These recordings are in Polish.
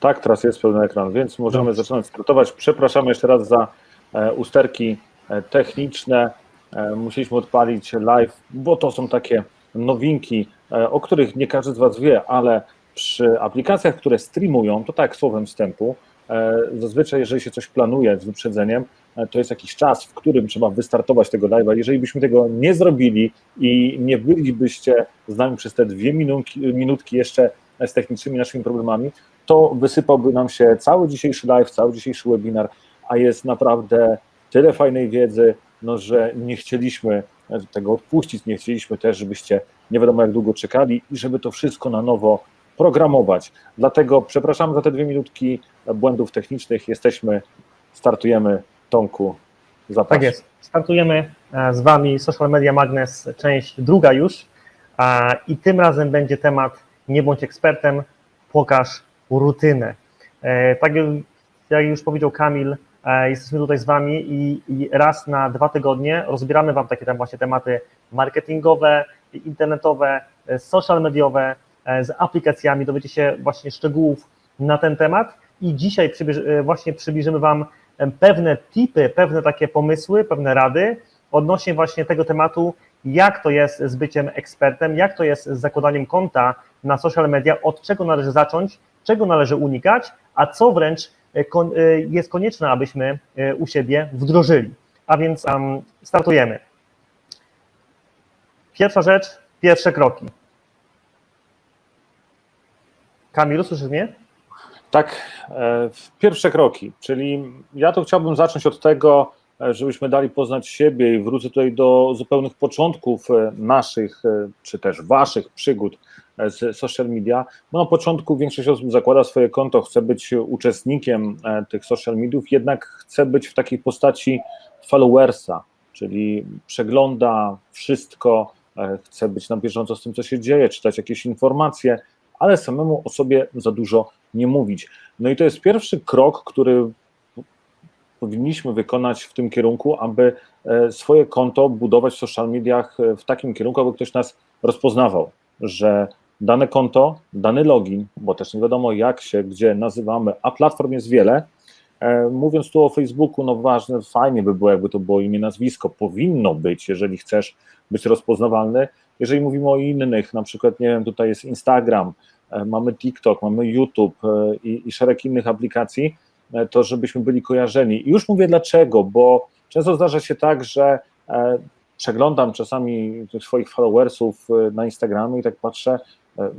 Tak, teraz jest pełny ekran, więc możemy Dobrze. zaczynać startować. Przepraszamy jeszcze raz za e, usterki e, techniczne. E, musieliśmy odpalić live, bo to są takie nowinki, o których nie każdy z Was wie, ale przy aplikacjach, które streamują, to tak słowem wstępu, zazwyczaj jeżeli się coś planuje z wyprzedzeniem, to jest jakiś czas, w którym trzeba wystartować tego live'a. Jeżeli byśmy tego nie zrobili i nie bylibyście z nami przez te dwie minutki, minutki jeszcze z technicznymi naszymi problemami, to wysypałby nam się cały dzisiejszy live, cały dzisiejszy webinar, a jest naprawdę tyle fajnej wiedzy, no, że nie chcieliśmy tego odpuścić, nie chcieliśmy też, żebyście nie wiadomo jak długo czekali i żeby to wszystko na nowo programować. Dlatego przepraszam za te dwie minutki błędów technicznych. Jesteśmy, startujemy. Tomku, zapraszam. Tak jest. Startujemy e, z Wami Social Media Magnes, część druga już. a, I tym razem będzie temat Nie bądź ekspertem, pokaż rutynę. E, Tak jak już powiedział Kamil, e, jesteśmy tutaj z Wami i, raz na dwa tygodnie rozbieramy Wam takie tam właśnie tematy marketingowe, internetowe, e, social mediowe, z aplikacjami. Dowiecie się właśnie szczegółów na ten temat i dzisiaj właśnie przybliżymy Wam pewne tipy, pewne takie pomysły, pewne rady odnośnie właśnie tego tematu, jak to jest z byciem ekspertem, jak to jest z zakładaniem konta na social media, od czego należy zacząć, czego należy unikać, a co wręcz e, e, jest konieczne, abyśmy e, u siebie wdrożyli. A więc em, startujemy. Pierwsza rzecz, pierwsze kroki. Kamil, słyszysz mnie? Tak, pierwsze kroki, czyli ja to chciałbym zacząć od tego, żebyśmy dali poznać siebie i wrócę tutaj do zupełnych początków naszych, czy też waszych przygód z social media, bo na początku większość osób zakłada swoje konto, chce być uczestnikiem e, tych social mediów, jednak chce być w takiej postaci followersa, czyli przegląda wszystko, e, chce być na bieżąco z tym, co się dzieje, czytać jakieś informacje, ale samemu o sobie za dużo nie mówić. No i to jest pierwszy krok, który powinniśmy wykonać w tym kierunku, aby e, swoje konto budować w social mediach w takim kierunku, aby ktoś nas rozpoznawał, że dane konto, dany login, bo też nie wiadomo jak się, gdzie nazywamy, a platform jest wiele. E, Mówiąc tu o Facebooku, no ważne, fajnie by było, jakby to było imię, nazwisko, powinno być, jeżeli chcesz być rozpoznawalny. Jeżeli mówimy o innych, na przykład, nie wiem, tutaj jest Instagram, e, mamy TikTok, mamy YouTube e, i, i szereg innych aplikacji, to żebyśmy byli kojarzeni. I już mówię dlaczego, bo często zdarza się tak, że przeglądam czasami swoich followersów na Instagramie i tak patrzę,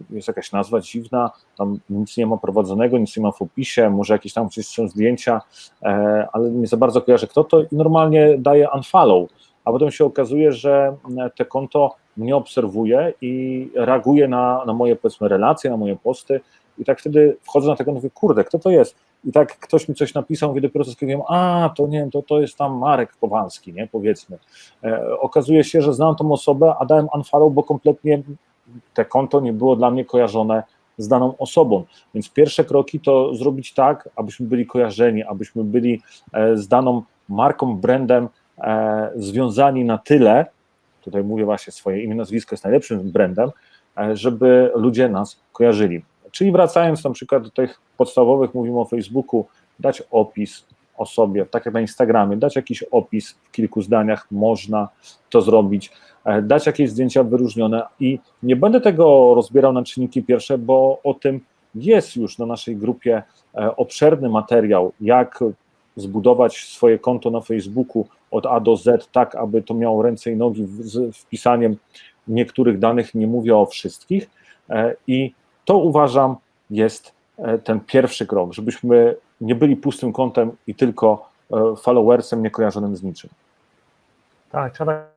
jest jakaś nazwa dziwna, tam nic nie ma prowadzonego, nic nie ma w opisie, może jakieś tam gdzieś są zdjęcia, e, ale nie za bardzo kojarzę kto to i normalnie daję unfollow, a potem się okazuje, że e, te konto mnie obserwuje i reaguje na, na moje powiedzmy relacje, na moje posty i tak wtedy wchodzę na tego i mówię, kurde, kto to jest? I tak ktoś mi coś napisał, mówię, dopiero co wiem, a to nie wiem, to, to jest tam Marek Kowalski, nie, powiedzmy. E, okazuje się, że znam tą osobę, a dałem unfollow, bo kompletnie te konto nie było dla mnie kojarzone z daną osobą. Więc pierwsze kroki to zrobić tak, abyśmy byli kojarzeni, abyśmy byli e, z daną marką, brandem e, związani na tyle, tutaj mówię właśnie swoje imię, nazwisko jest najlepszym brandem, e, żeby ludzie nas kojarzyli. Czyli wracając na przykład do tych podstawowych, mówimy o Facebooku, dać opis o sobie, tak jak na Instagramie, dać jakiś opis w kilku zdaniach, można to zrobić, e, dać jakieś zdjęcia wyróżnione i nie będę tego rozbierał na czynniki pierwsze, bo o tym jest już na naszej grupie e, obszerny materiał, jak zbudować swoje konto na Facebooku od A do Z, tak aby to miało ręce i nogi z wpisaniem niektórych danych, nie mówię o wszystkich. E, I to uważam jest ten pierwszy krok, żebyśmy nie byli pustym kontem i tylko e, followersem niekojarzonym z niczym. Tak, trzeba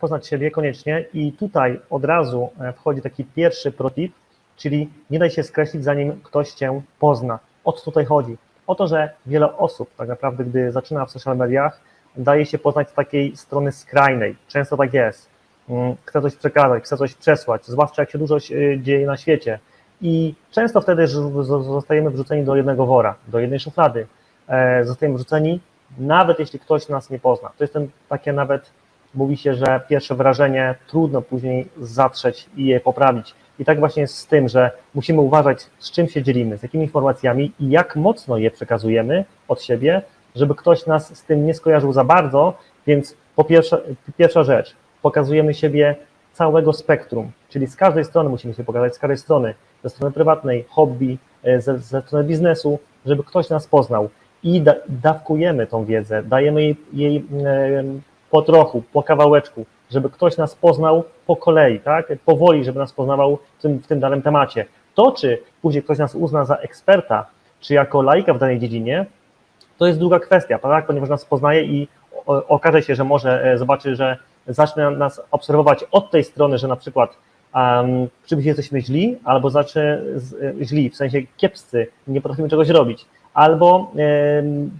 poznać siebie koniecznie i tutaj od razu e, wchodzi taki pierwszy protip, czyli nie daj się skreślić zanim ktoś Cię pozna. O co tutaj chodzi? O to, że wiele osób tak naprawdę, gdy zaczyna w social mediach, daje się poznać z takiej strony skrajnej. Często tak jest. Mm, Chce coś przekazać, chce coś przesłać, zwłaszcza jak się dużo się dzieje na świecie. I często wtedy zostajemy wrzuceni do jednego wora, do jednej szuflady. E, Zostajemy wrzuceni, nawet jeśli ktoś nas nie pozna. To jest ten, takie nawet, mówi się, że pierwsze wrażenie trudno później zatrzeć i je poprawić. I tak właśnie jest z tym, że musimy uważać, z czym się dzielimy, z jakimi informacjami i jak mocno je przekazujemy od siebie, żeby ktoś nas z tym nie skojarzył za bardzo. Więc po pierwsze, pierwsza rzecz, pokazujemy siebie całego spektrum, czyli z każdej strony musimy się pokazać, z każdej strony, ze strony prywatnej, hobby, e, ze, ze strony biznesu, żeby ktoś nas poznał i da, dawkujemy tą wiedzę, dajemy jej, jej e, po trochu, po kawałeczku, żeby ktoś nas poznał po kolei, tak? Powoli, żeby nas poznawał w tym, w tym danym temacie. To, czy później ktoś nas uzna za eksperta, czy jako laika w danej dziedzinie, to jest druga kwestia, tak? ponieważ nas poznaje i okaże się, że może e, zobaczy, że zacznie nas obserwować od tej strony, że na przykład um, w czymś jesteśmy źli, albo zacznie z, e, źli, w sensie kiepscy, nie potrafimy czegoś robić, albo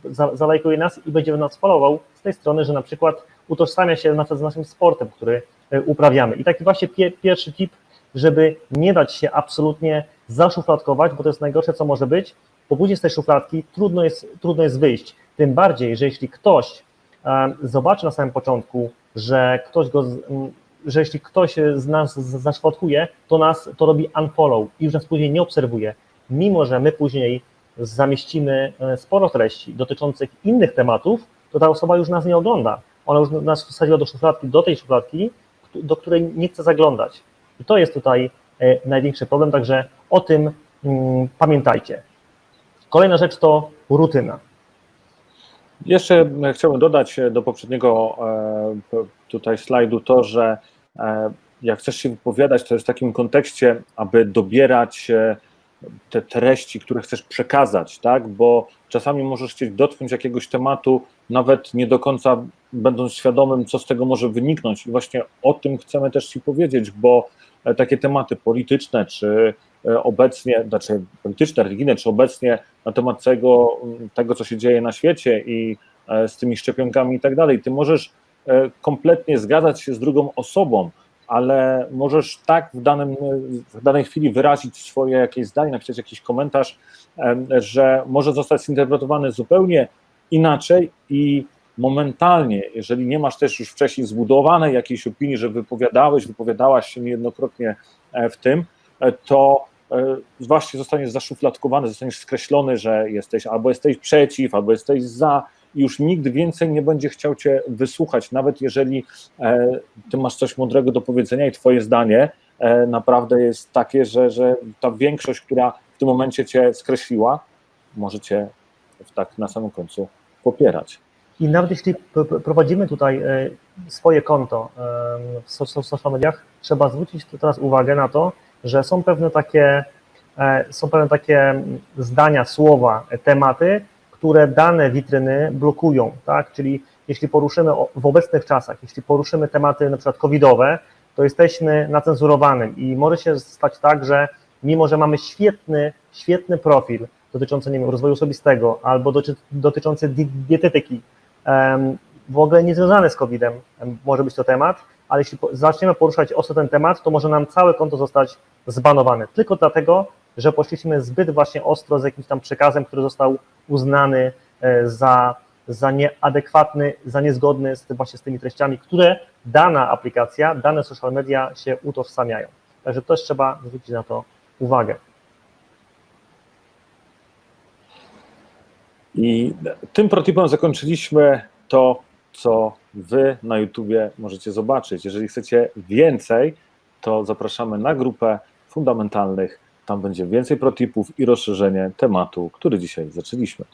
za, zalajkuje nas i będzie nas followował z tej strony, że na przykład utożsamia się na przykład z naszym sportem, który e, uprawiamy. I taki właśnie pie, pierwszy tip, żeby nie dać się absolutnie zaszufladkować, bo to jest najgorsze, co może być, bo później z tej szufladki trudno jest, trudno jest wyjść. Tym bardziej, że jeśli ktoś e, zobaczy na samym początku, że ktoś go, że jeśli ktoś z nas z- zaszufladkuje, to nas to robi unfollow i już nas później nie obserwuje, mimo że my później zamieścimy e, sporo treści dotyczących innych tematów, to ta osoba już nas nie ogląda. Ona już nas wsadziła do szufladki, do tej szufladki, do której nie chce zaglądać. I to jest tutaj e, największy problem, także o tym mm, pamiętajcie. Kolejna rzecz to rutyna. Jeszcze e, chciałbym dodać e, do poprzedniego e, tutaj slajdu to, że e, jak chcesz się wypowiadać, to jest w takim kontekście, aby dobierać e, te treści, które chcesz przekazać, tak? Bo czasami możesz chcieć dotknąć jakiegoś tematu, nawet nie do końca będąc świadomym, co z tego może wyniknąć. I właśnie o tym chcemy też Ci powiedzieć, bo e, takie tematy polityczne, czy obecnie, znaczy polityczne, religijne, czy obecnie na temat tego, tego, co się dzieje na świecie i z tymi szczepionkami i tak dalej. Ty możesz kompletnie zgadzać się z drugą osobą, ale możesz tak w, danym, w danej chwili wyrazić swoje jakieś zdanie, napisać jakiś komentarz, że może zostać zinterpretowany zupełnie inaczej i momentalnie, jeżeli nie masz też już wcześniej zbudowanej jakiejś opinii, że wypowiadałeś, wypowiadałaś się niejednokrotnie e, w tym, e, to e, właśnie zostaniesz zaszufladkowany, zostaniesz skreślony, że jesteś albo jesteś przeciw, albo jesteś za już nikt więcej nie będzie chciał cię wysłuchać, nawet jeżeli e, ty masz coś mądrego do powiedzenia i twoje zdanie e, naprawdę jest takie, że, że ta większość, która w tym momencie cię skreśliła, może cię tak na samym końcu popierać. I nawet jeśli prowadzimy tutaj e, swoje konto w so- so- social mediach, trzeba zwrócić teraz uwagę na to, że są pewne takie, są pewne takie zdania, słowa, tematy, które dane witryny blokują, tak? Czyli jeśli poruszymy w obecnych czasach, jeśli poruszymy tematy na przykład covidowe, to jesteśmy na cenzurowanym i może się stać tak, że mimo, że mamy świetny, świetny profil dotyczący nie wiem, rozwoju osobistego albo doty, dotyczący di- dietetyki, w ogóle niezwiązany z COVID-em em, może być to temat, ale jeśli zaczniemy poruszać ostro ten temat, to może nam całe konto zostać zbanowane. Tylko dlatego, że poszliśmy zbyt właśnie ostro z jakimś tam przekazem, który został uznany e, za, za nieadekwatny, za niezgodny z właśnie z tymi treściami, które dana aplikacja, dane social media się utożsamiają. Także też trzeba zwrócić na to uwagę. I tym protipem zakończyliśmy to, co Wy na YouTubie możecie zobaczyć. Jeżeli chcecie więcej, to zapraszamy na grupę fundamentalnych. Tam będzie więcej protipów i rozszerzenie tematu, który dzisiaj zaczęliśmy.